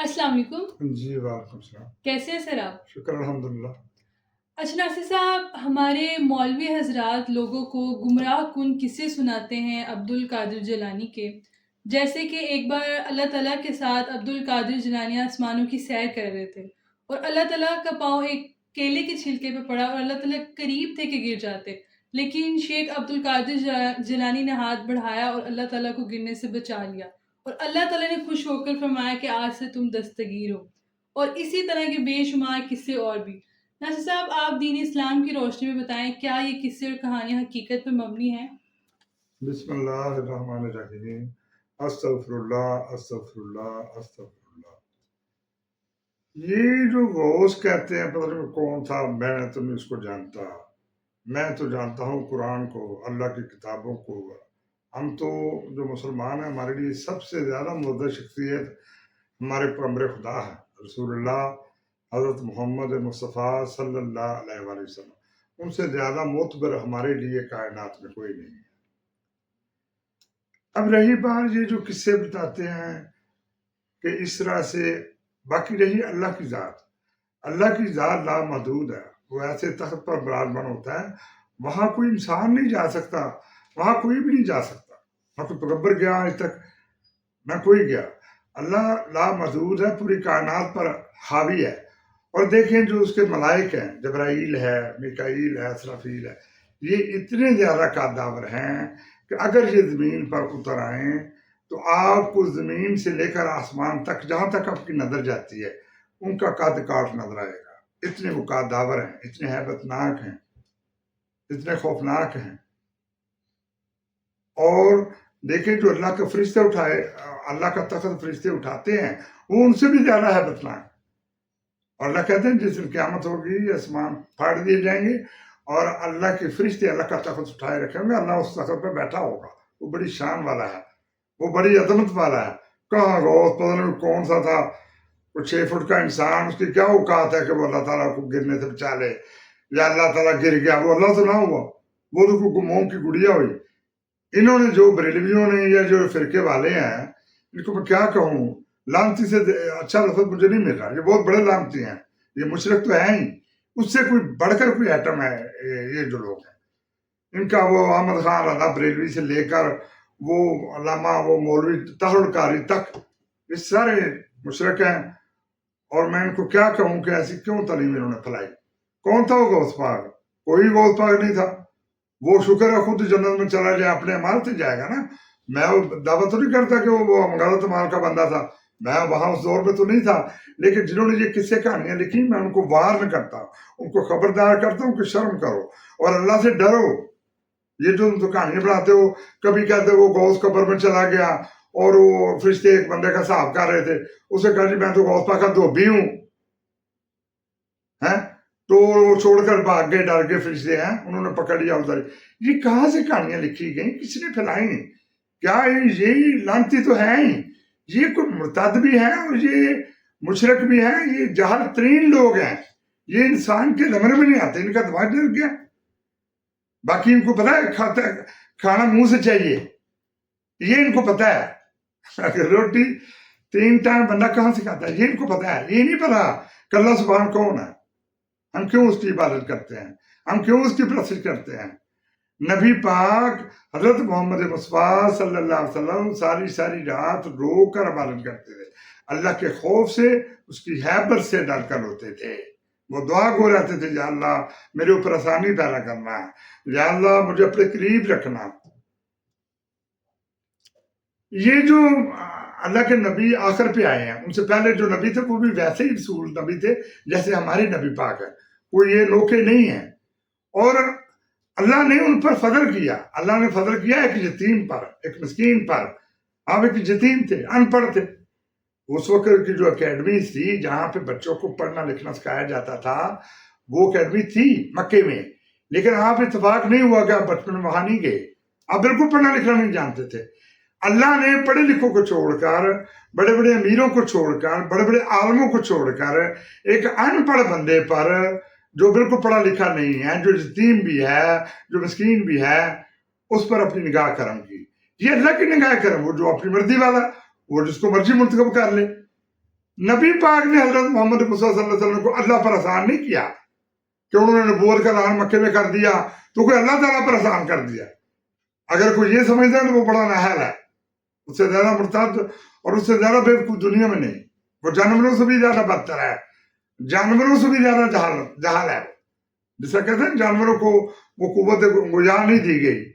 السلام علیکم۔ جی وعلیکم السلام۔ کیسے ہیں سر آپ؟ شکر الحمدللہ۔ اچھا ناصر صاحب ہمارے مولوی حضرات لوگوں کو گمراہ کن قصے سناتے ہیں عبد القادر جیلانی کے؟ جیسے کہ ایک بار اللہ تعالیٰ کے ساتھ عبد القادر جیلانی آسمانوں کی سیر کر رہے تھے اور اللہ تعالیٰ کا پاؤں ایک کیلے کے چھلکے پہ پڑا اور اللہ تعالیٰ قریب تھے کہ گر جاتے۔ لیکن شیخ عبد القادر جیلانی نے ہاتھ بڑھایا اور اللہ تعالیٰ کو گرنے سے بچا لیا۔ اور اللہ تعالیٰ نے خوش ہو کر فرمایا کہ آج سے تم دستگیر ہو۔ اور اسی طرح کے بے شمار قصے اور بھی۔ ناصر صاحب، آپ دین اسلام کی روشنی میں بتائیں، کیا یہ قصے اور کہانیاں حقیقت پہ مبنی ہیں؟ بسم اللہ الرحمن الرحیم۔ استغفر اللہ استغفر اللہ استغفر اللہ یہ جو غوث کہتے ہیں، پتہ نہیں کون تھا، میں نے تو نہیں اس کو جانتا۔ میں تو جانتا ہوں قرآن کو، اللہ کی کتابوں کو۔ ہم تو جو مسلمان ہیں، ہمارے لیے سب سے زیادہ مدد شخصیت ہمارے پیغمبر خدا ہے، رسول اللہ، حضرت محمد مصطفیٰ صلی اللہ علیہ وآلہ وسلم۔ ان سے زیادہ معتبر ہمارے لیے کائنات میں کوئی نہیں ہے۔ اب رہی بات یہ جو قصے بتاتے ہیں کہ اس طرح سے باقی رہی اللہ کی ذات۔ اللہ کی ذات لامحدود ہے۔ وہ ایسے تخت پر براجمان ہوتا ہے، وہاں کوئی انسان نہیں جا سکتا وہاں کوئی بھی نہیں جا سکتا۔ وہاں کوئی پیغمبر گیا، آج تک نہ کوئی گیا۔ اللہ لامحدود ہے، پوری کائنات پر حاوی ہے۔ اور دیکھیں جو اس کے ملائک ہیں، جبرائیل ہے، میکائیل ہے، اسرافیل ہے، یہ اتنے زیادہ قاداور ہیں کہ اگر یہ زمین پر اتر آئیں تو آپ کو زمین سے لے کر آسمان تک، جہاں تک آپ کی نظر جاتی ہے، ان کا قد کاٹ نظر آئے گا۔ اتنے وہ قاداور ہیں، اتنے حیبت ناک ہیں، اتنے خوفناک ہیں۔ اور دیکھیں جو اللہ کے فرشتے اٹھائے، اللہ کا تخت فرشتے اٹھاتے ہیں وہ ان سے بھی زیادہ حیبت ناک اور اللہ کہتے ہیں، جس دن قیامت ہوگی، آسمان پھاڑ دیے جائیں گے اور اللہ کے فرشتے اللہ کا تخت اٹھائے رکھیں گے، اللہ اس تخت پہ بیٹھا ہوگا۔ وہ بڑی شان والا ہے، وہ بڑی عظمت والا ہے۔ کہاں غوث پتہ نہیں کون سا تھا، وہ چھ فٹ کا انسان، اس کی کیا اوقات ہے کہ وہ اللہ تعالیٰ کو گرنے سے بچا لے، یا اللہ تعالیٰ گر گیا، وہ اللہ تو نہ ہوا۔ وہ تو کوئی کی گڑیا ہوئی۔ انہوں نے جو بریلویوں نے یا جو فرقے والے ہیں، ان کو میں کیا کہوں؟ لانتی سے اچھا لفظ مجھے نہیں مل رہا۔ یہ بہت بڑے لانتی ہیں۔ یہ مشرق تو ہے ہی۔ اس سے کوئی بڑھ کر کوئی ایٹم ہے، یہ جو لوگ ہیں۔ ان کا وہ احمد خان رانا بریلوی سے لے کر وہ علامہ وہ مولوی تہر کاری تک، یہ سارے مشرق ہیں۔ اور میں ان کو کیا کہوں کہ ایسی کیوں تعلیم انہوں نے پھیلائی؟ کون تھا وہ غوث پاک؟ کوئی غوث پاک نہیں تھا۔ وہ شکر ہے خود جنت میں چلا جائے اپنے مال سے جائے گا نا۔ میں وہ دعوت تو نہیں کرتا کہ وہ غلط مال کا بندہ تھا۔ میں وہاں اس دور میں تو نہیں تھا، لیکن جنہوں نے یہ قصے کہانیاں لکھی میں ان کو وار نہ کرتا ان کو خبردار کرتا ہوں کہ شرم کرو اور اللہ سے ڈرو۔ یہ جو تم تو کہانیاں بناتے ہو، کبھی کہتے ہو وہ غوث قبر میں چلا گیا اور وہ فرشتے ایک بندے کا صاحب کر رہے تھے۔ اسے کہا جی میں تو غوث پاک کا دھوبی ہوں۔ تو وہ چھوڑ کر بھاگ گئے، ڈر گئے فرشتے ہیں۔ انہوں نے پکڑ لیا ادھر۔ یہ کہاں سے کہانیاں لکھی گئیں؟ کس نے پھیلائی کیا یہی لانتی تو ہے ہی۔ یہ کوئی مرتد بھی ہیں اور یہ مشرق بھی ہیں۔ یہ جہل ترین لوگ ہیں۔ یہ انسان کے لمر میں نہیں آتے۔ ان کا دماغ ڈر گیا۔ باقی ان کو پتا ہے، کھاتا کھانا منہ سے چاہیے۔ یہ ان کو پتا ہے۔ روٹی تین ٹائم بندہ کہاں سے کھاتا ہے؟ یہ ان کو پتا ہے۔ یہ نہیں پتا کہ اللہ سبحان کون ہے۔ ہم کیوں اس کی عبادت کرتے ہیں؟ ہم کیوں اس کی پرست کرتے ہیں؟ نبی پاک حضرت محمد مصطفیٰ صلی اللہ علیہ وسلم ساری ساری رات رو کر عبادت کرتے تھے۔ اللہ کے خوف سے، اس کی حیبت سے ڈر کر ہوتے تھے۔ وہ دعا گو رہتے تھے، یا اللہ میرے اوپر آسانی پیدا کرنا یا اللہ مجھے اپنے قریب رکھنا یہ جو اللہ کے نبی آخر پہ آئے ہیں۔ ان سے پہلے جو نبی تھے وہ بھی ویسے ہی رسول نبی تھے جیسے ہمارے نبی پاک ہے وہ یہ نوکے نہیں ہیں۔ اور اللہ نے ان پر فضل کیا۔ اللہ نے فضل کیا ایک یتیم پر، ایک مسکین پر۔ آپ ایک یتیم تھے، ان پڑھ تھے۔ اس وقت کی جو اکیڈمیز تھی، جہاں پہ بچوں کو پڑھنا لکھنا سکھایا جاتا تھا، وہ اکیڈمی تھی مکے میں۔ لیکن آپ اتفاق نہیں ہوا کہ آپ بچپن وہاں نہیں گئے۔ آپ بالکل پڑھنا لکھنا نہیں جانتے تھے۔ اللہ نے پڑھے لکھوں کو چھوڑ کر، بڑے بڑے امیروں کو چھوڑ کر، بڑے بڑے عالموں کو چھوڑ کر، ایک ان پڑھ بندے پر جو بالکل پڑھا لکھا نہیں ہے، جو یتیم بھی ہے، جو مسکین بھی ہے، اس پر اپنی نگاہ کرم کی۔ یہ اللہ کی نگاہ کرم، وہ جو اپنی مرضی والا، وہ جس کو مرضی منتخب کر لے۔ نبی پاک نے حضرت محمد صلی اللہ علیہ وسلم کو اللہ پر آسان نہیں کیا کہ انہوں نے نبوت کا اعلان مکے میں کر دیا تو کوئی اللہ تعالیٰ پر آسان کر دیا۔ اگر کوئی یہ سمجھتا ہے تو وہ بڑا نہل ہے۔ اس سے زیادہ مرتاد اور اس سے زیادہ بے بیوقوف دنیا میں نہیں۔ وہ جانوروں سے بھی زیادہ بدتر ہے۔ جانوروں سے بھی زیادہ جہال جہال ہے۔ جسے کہتے ہیں جانوروں کو وہ قوت گزار نہیں دی گئی۔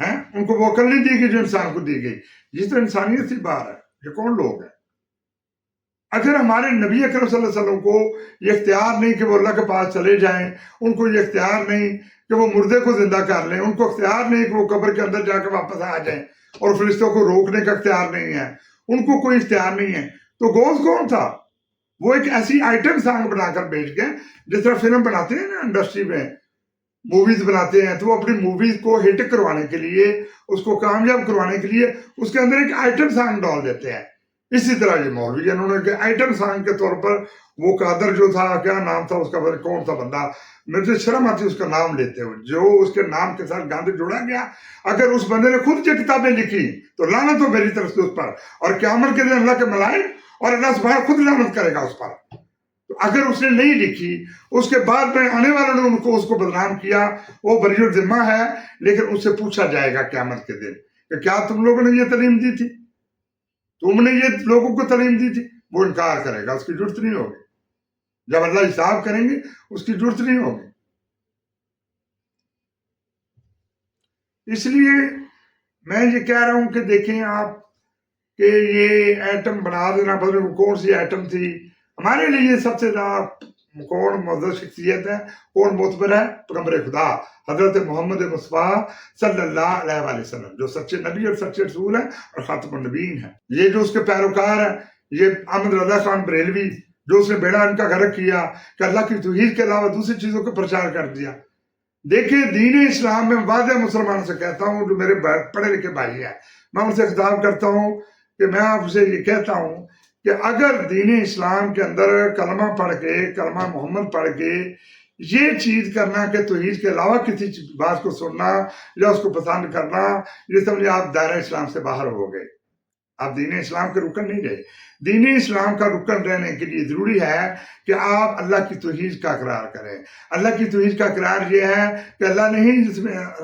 ہیں؟ ان کو وہ عقل نہیں دی گئی جو انسان کو دی گئی۔ یہ تو انسانیت سے باہر ہے۔ یہ کون لوگ ہیں؟ اگر ہمارے نبی اکرم صلی اللہ علیہ وسلم کو یہ اختیار نہیں کہ وہ اللہ کے پاس چلے جائیں، ان کو یہ اختیار نہیں کہ وہ مردے کو زندہ کر لیں، ان کو اختیار نہیں کہ وہ قبر کے اندر جا کے واپس آ جائیں اور فرشتوں کو روکنے کا اختیار نہیں ہے۔ ان کو کوئی اختیار نہیں ہے۔ تو گوز کون تھا؟ وہ ایک ایسی آئٹم سانگ بنا کر بیچ گئے، جس طرح فلم بناتے ہیں نا انڈسٹری میں۔ موویز بناتے ہیں، تو وہ اپنی موویز کو ہٹ کروانے کے لیے، اس کو کامیاب کروانے کے لیے، اس کے اندر ایک آئٹم سانگ ڈال دیتے ہیں۔ اسی طرح یہ مولوی انہوں نے کہ آئٹم سانگ کے طور پر وہ قادر جو تھا، کیا نام تھا، اس کا بھر کون تھا بندہ؟ مجھے شرم آتی اس کا نام لیتے ہوئے۔ جو اس کے نام کے ساتھ گاندھی جوڑا گیا، اگر اس بندے نے خود یہ کتابیں لکھی، تو لانت ہو میری طرف سے اس پر۔ اور قیامت کے دن اللہ کے ملائن اور اللہ سبحانہ خود لانت کرے گا اس پر۔ تو اگر اس نے نہیں لکھی، اس کے بعد میں آنے والوں نے ان کو اس کو بدنام کیا، وہ بری ذمہ ہے، لیکن اس سے پوچھا جائے گا قیامت کے دن کہ کیا تم لوگوں نے یہ تعلیم دی تھی؟ تم نے یہ لوگوں کو تعلیم دی تھی، وہ انکار کرے گا، اس کی ضرورت نہیں ہوگی۔ جب اللہ حساب کریں گے، اس کی ضرورت نہیں ہوگی۔ اس لیے میں یہ کہہ رہا ہوں کہ دیکھیں آپ کہ یہ ایٹم بنا دینا بدل کون سی ایٹم تھی؟ ہمارے لیے سب سے زیادہ کون معزز شخصیت ہے۔ کون معتبر ہے؟ پیغمبر خدا، حضرت محمد مصطفیٰ صلی اللہ علیہ وآلہ وسلم، جو سچے نبی اور سچے رسول ہیں اور خاتم النبین ہیں۔ یہ جو اس کے پیروکار ہیں، یہ احمد رضا خان بریلوی، جو اس نے بیڑا ان کا غرق کیا، کہ اللہ کی توحید کے علاوہ دوسری چیزوں کو پرچار کر دیا۔ دیکھیں دین اسلام میں واضح مسلمانوں سے کہتا ہوں، جو میرے پڑھے لکھے بھائی ہیں، میں ان سے خطاب کرتا ہوں کہ میں آپ سے یہ کہتا ہوں کہ اگر دین اسلام کے اندر کلمہ پڑھ کے، کلمہ محمد پڑھ کے یہ چیز کرنا کہ توحید کے علاوہ کسی بات کو سننا یا اس کو پسند کرنا، یہ سمجھے آپ دائرہ اسلام سے باہر ہو گئے۔ آپ دین اسلام کے رکن نہیں رہے دین اسلام کا رکن رہنے کے لیے ضروری ہے کہ آپ اللہ کی توحید کا قرار کریں۔ اللہ کی توحید کا قرار یہ ہے کہ اللہ نے ہی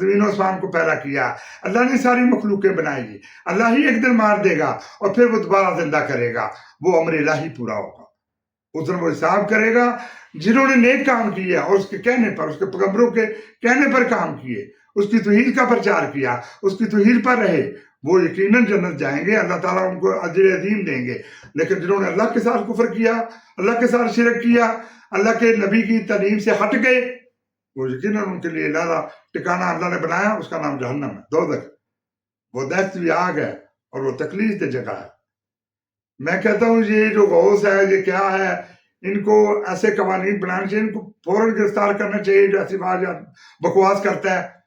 زمین و اسلام کو پیدا کیا۔ اللہ نے ساری مخلوقیں بنائی۔ اللہ ہی ایک دن مار دے گا اور پھر وہ دوبارہ زندہ کرے گا۔ وہ امر اللہ ہی پورا ہوگا۔ اس دن وہ حساب کرے گا۔ جنہوں نے نیک کام کیا اور اس کے کہنے پر، اس کے پیغمبروں کے کہنے پر کام کیے۔ اس کی توحید کا پرچار کیا، اس کی توحید پر رہے۔ وہ یقیناً جنت جائیں گے، اللہ تعالیٰ ان کو اجر عظیم دیں گے۔ لیکن جنہوں نے اللہ کے ساتھ کفر کیا، اللہ کے ساتھ شرک کیا، اللہ کے نبی کی تعلیم سے ہٹ گئے، وہ یقیناً ان کے لیے اللہ ٹکانا اللہ نے بنایا، اس کا نام جہنم ہے۔ دو دک وہ دہشت بھی آگ ہے اور وہ تکلیف دہ جگہ ہے۔ میں کہتا ہوں، یہ جو غوث ہے، یہ کیا ہے؟ ان کو ایسے قوانین بنانے چاہیے، ان کو فوراً گرفتار کرنا چاہیے، جو ایسی بات بکواس کرتا ہے۔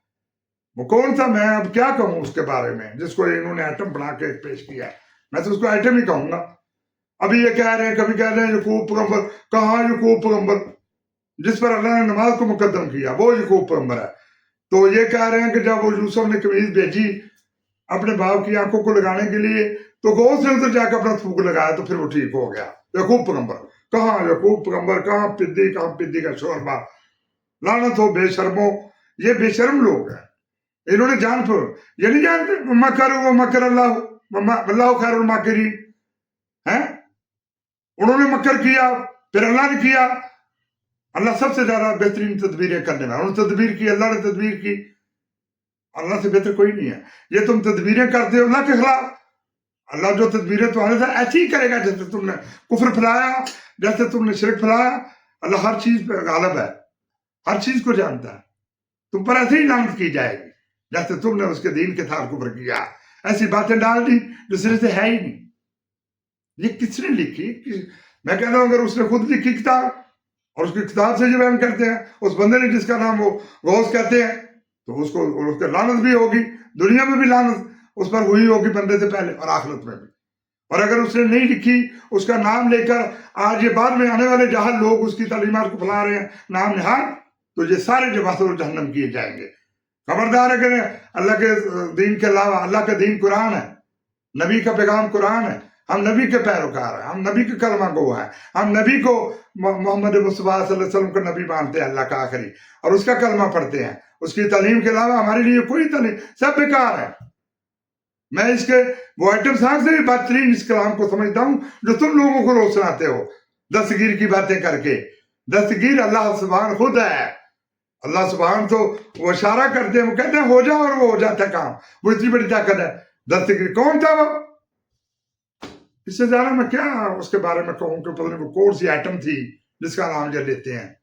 وہ کون سا میں اب کیا کہوں اس کے بارے میں؟ جس کو انہوں نے ایٹم بنا کے پیش کیا میں تو اس کو ایٹم ہی کہوں گا۔ ابھی یہ کہہ رہے ہیں، کبھی کہہ رہے ہیں، یقوب پیغمبر۔ کہاں یقوب پیغمبر؟ جس پر اللہ نے نماز کو مقدم کیا، وہ یقوب پیغمبر ہے۔ تو یہ کہہ رہے ہیں کہ جب وہ یوسف نے قمیض بھیجی اپنے باپ کی آنکھوں کو لگانے کے لیے، تو گوس نے ادھر جا کے اپنا تھوک لگایا تو پھر وہ ٹھیک ہو گیا۔ یقوب پیغمبر۔ کہاں یقوب پیغمبر؟ کہاں پدی کہاں پدی کا شوربا لانت ہو، بے شرم ہو۔ یہ بے شرم لوگ ہیں۔ انہوں نے جان پھو یہ نہیں جانتے؟ مکر وہ مکر اللہ اللہ خیر الماکرین ہیں؟ انہوں نے مکر کیا، پھر اللہ نے کیا۔ اللہ سب سے زیادہ بہترین تدبیریں کرنے میں انہوں نے تدبیر کی، اللہ نے تدبیر کی۔ اللہ سے بہتر کوئی نہیں ہے۔ یہ تم تدبیریں کرتے ہو، اللہ کے خلاف۔ اللہ جو تدبیریں تمہارے ساتھ ایسی ہی کرے گا جیسے تم نے کفر پھیلایا، جیسے تم نے شرک پھیلایا۔ اللہ ہر چیز پہ غالب ہے۔ ہر چیز کو جانتا ہے۔ تم پر ایسے ہی لانت کی جائے گی۔ جیسے تم نے اس کے دین کے ساتھ کفر کیا۔ ایسی باتیں ڈال دی جو سرے سے ہے ہی نہیں۔ یہ کس نے لکھی؟ میں کہتا ہوں اگر اس نے خود لکھی کتاب اور اس کی کتاب سے جو بیان کرتے ہیں، اس بندے نے جس کا نام وہ روز کہتے ہیں، تو اس کو اس کے لانت بھی ہوگی، دنیا میں بھی لانت اس پر ہوئی ہوگی بندے سے پہلے اور آخرت میں بھی۔ اور اگر اس نے نہیں لکھی، اس کا نام لے کر آج یہ بعد میں آنے والے جہاں لوگ اس کی تعلیمات کو بلا رہے ہیں، نام نہاد، تو یہ سارے جماعت جہنم کیے جائیں گے۔ خبردار ہے کہ اللہ کے دین کے علاوہ اللہ کا دین قرآن ہے۔ نبی کا پیغام قرآن ہے۔ ہم نبی کے پیروکار ہیں۔ ہم نبی کے کلمہ گو ہیں۔ ہم نبی کو محمد مصطفیٰ صلی اللہ علیہ وسلم کو نبی مانتے ہیں اللہ کا آخری۔ اور اس کا کلمہ پڑھتے ہیں۔ اس کی تعلیم کے علاوہ ہمارے لیے کوئی تعلیم، سب بیکار ہے میں اس کے وہ آئٹم ہاں سانگ سے بھی بہترین اس کلام کو سمجھتا ہوں جو تم لوگوں کو روشناتے ہو۔ دستگیر کی باتیں کر کے۔ دستگیر اللہ سبحان خود ہے۔ اللہ سبحان تو وہ اشارہ کرتے ہیں وہ کہتے ہیں، ہو جا اور وہ ہو جاتا ہے کام۔ وہ اتنی بڑی طاقت ہے۔ دستگیر کون تھا وہ؟ اس سے زیادہ میں کیا اس کے بارے میں کہوں کہ پتہ نہیں، وہ کون سی آئٹم تھی جس کا نام یہ لیتے ہیں۔